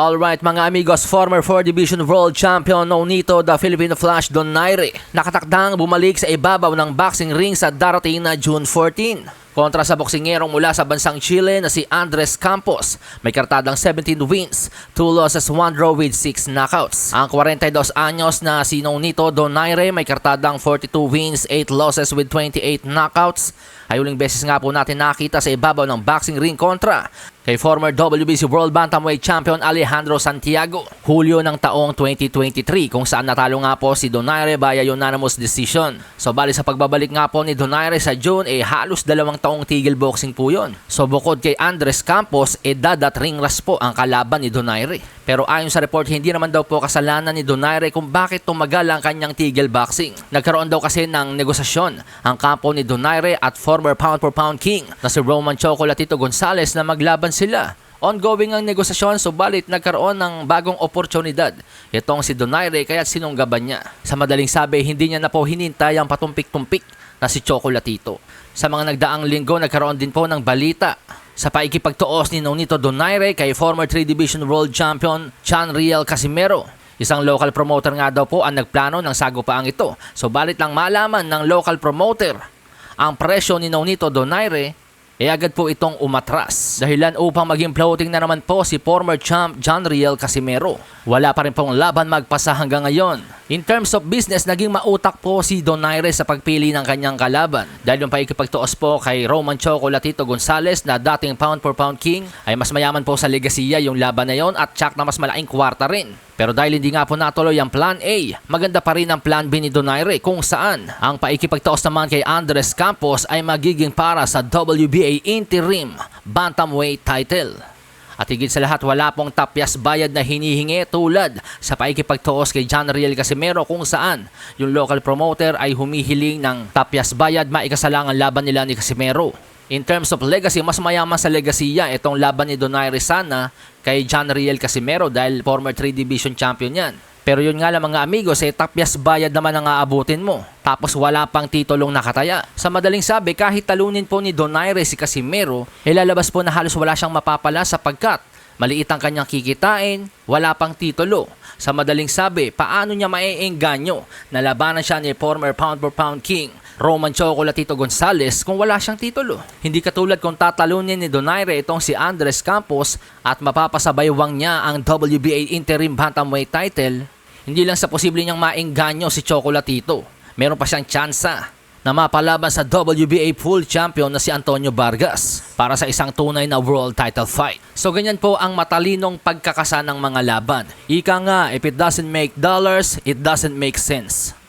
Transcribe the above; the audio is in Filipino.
Alright mga amigos, former 4 Division World Champion Nonito the Filipino Flash Donaire nakatakdang bumalik sa ibabaw ng boxing ring sa darating na June 14. Kontra sa boksingerong mula sa bansang Chile na si Andres Campos. May kartadang 17 wins, 2 losses, 1 draw with 6 knockouts. Ang 42 anyos na si Nonito Donaire may kartadang 42 wins, 8 losses with 28 knockouts. Ay uling beses nga po natin nakita sa ibabaw ng boxing ring kontra kay former WBC World Bantamweight Champion Alejandro Santiago. Hulyo ng taong 2023 kung saan natalo nga po si Donaire via unanimous decision. So bali sa pagbabalik nga po ni Donaire sa June eh halos dalawang taong tigil boxing po yon. So bukod kay Andres Campos eh dadat ring ras po ang kalaban ni Donaire. Pero ayon sa report hindi naman daw po kasalanan ni Donaire kung bakit tumagal ang kanyang tigil boxing. Nagkaroon daw kasi ng negosasyon ang kampo ni Donaire at former pound for pound king na si Roman Chocolatito Gonzalez na maglaban sila. Ongoing ang negosasyon subalit nagkaroon ng bagong oportunidad. Itong si Donaire kaya sinunggaban niya. Sa madaling sabi, hindi niya na po hinintay ang patumpik-tumpik na si Chocolatito. Sa mga nagdaang linggo, nagkaroon din po ng balita sa paikipagtuos ni Nonito Donaire kay former 3 Division World Champion Chan Riel Casimero. Isang local promoter nga daw po ang nagplano ng sagupaang ito. So balit lang malaman ng local promoter ang presyo ni Nonito Donaire e agad po itong umatras. Dahilan upang maging floating na naman po si former champ John Riel Casimero. Wala pa rin pong laban magpasa hanggang ngayon. In terms of business, naging mautak po si Donaire sa pagpili ng kanyang kalaban. Dahil yung paikipagtuos po kay Roman Chocolatito Gonzalez na dating pound for pound king ay mas mayaman po sa legasiya yung laban na yon at tsak na mas malaking kwarta rin. Pero dahil hindi nga po natuloy ang Plan A, maganda pa rin ang Plan B ni Donaire kung saan ang paikipagtaos naman kay Andres Campos ay magiging para sa WBA Interim Bantamweight title. At higit sa lahat, wala pong tapyas bayad na hinihingi tulad sa paikipagtuos kay John Riel Casimero kung saan yung local promoter ay humihiling ng tapyas bayad maikasalang ang laban nila ni Casimero. In terms of legacy, mas mayaman sa legasiya itong laban ni Donaire sana kay John Riel Casimero dahil former 3 Division champion yan. Pero yun nga lang mga amigos, eh, tapyas bayad naman ang aabutin mo. Tapos wala pang titulong nakataya. Sa madaling sabi, kahit talunin po ni Donaire si Casimero, ilalabas po na halos wala siyang mapapala sapagkat maliit ang kanyang kikitain, wala pang titulo. Sa madaling sabi, paano niya maiengganyo na labanan siya ni former pound for pound king Roman Chocolatito Gonzalez kung wala siyang titulo. Hindi katulad kung tatalunin ni Donaire itong si Andres Campos at mapapasabaywang niya ang WBA Interim Bantamweight title, hindi lang sa posible niyang maengganyo si Chocolatito. Meron pa siyang tsansa na mapalaban sa WBA full champion na si Antonio Vargas para sa isang tunay na world title fight. So ganyan po ang matalinong pagkakasa ng mga laban. Ika nga, if it doesn't make dollars, it doesn't make sense.